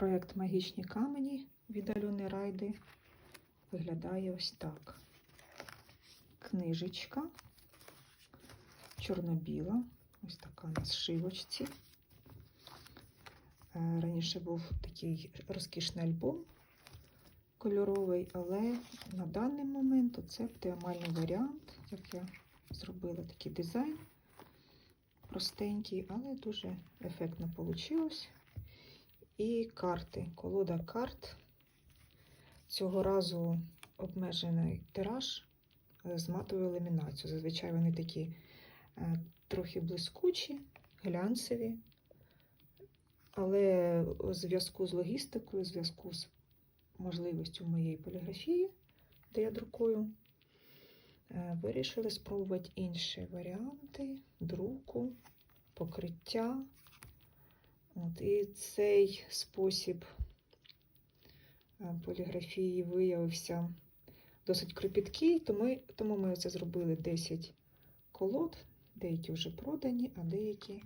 Проєкт Магічні камені від Альони Райди виглядає ось так. Книжечка чорно-біла, ось така на зшивочці. Е, Раніше був такий розкішний альбом кольоровий, але на даний момент це оптимальний варіант, як я зробила такий дизайн. Простенький, але дуже ефектно вийшло. І карти, колода карт. Цього разу обмежений тираж е, з матовою ламінацією. Зазвичай вони такі е, трохи блискучі, глянцеві. Але у зв'язку з логістикою, у зв'язку з можливістю моєї поліграфії, де я друкую, е, вирішили спробувати інші варіанти друку, покриття. От, і цей спосіб е, поліграфії виявився досить кропіткий, тому, тому ми це зробили 10 колод, деякі вже продані, а деякі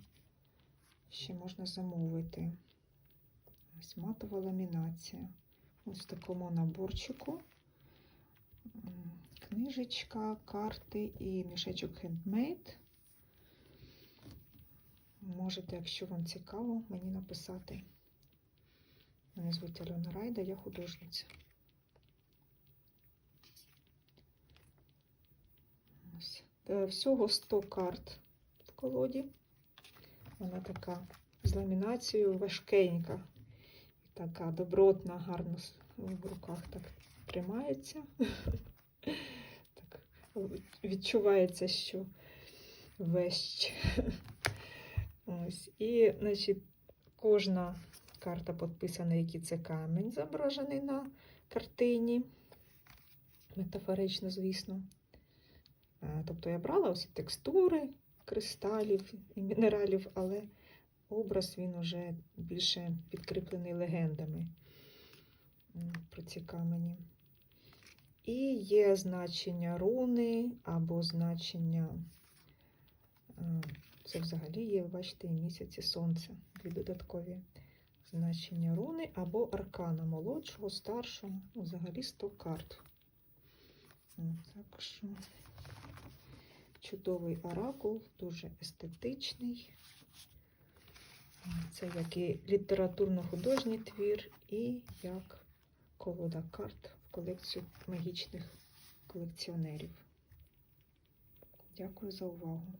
ще можна замовити. Ось матова ламінація. Ось в такому наборчику. Книжечка, карти і мішечок хендмейд. Можете, якщо вам цікаво, мені написати. Мене звуть Альона Райда, я художниця. Ось. Е, Всього 100 карт в колоді. Вона така з ламінацією важкенька. Така добротна, гарно в руках так тримається. Так, відчувається, що вещ. Ось. І, значить, кожна карта підписана, який це камінь зображений на картині. Метафорично, звісно. Тобто я брала ось текстури кристалів і мінералів, але образ він уже більше підкріплений легендами про ці камені. І є значення руни або значення. Це взагалі є, бачите, і місяць сонце. Дві додаткові значення руни або аркана молодшого, старшого, ну, взагалі 100 карт. Так що чудовий оракул, дуже естетичний. Це як і літературно-художній твір, і як колода карт в колекцію магічних колекціонерів. Дякую за увагу.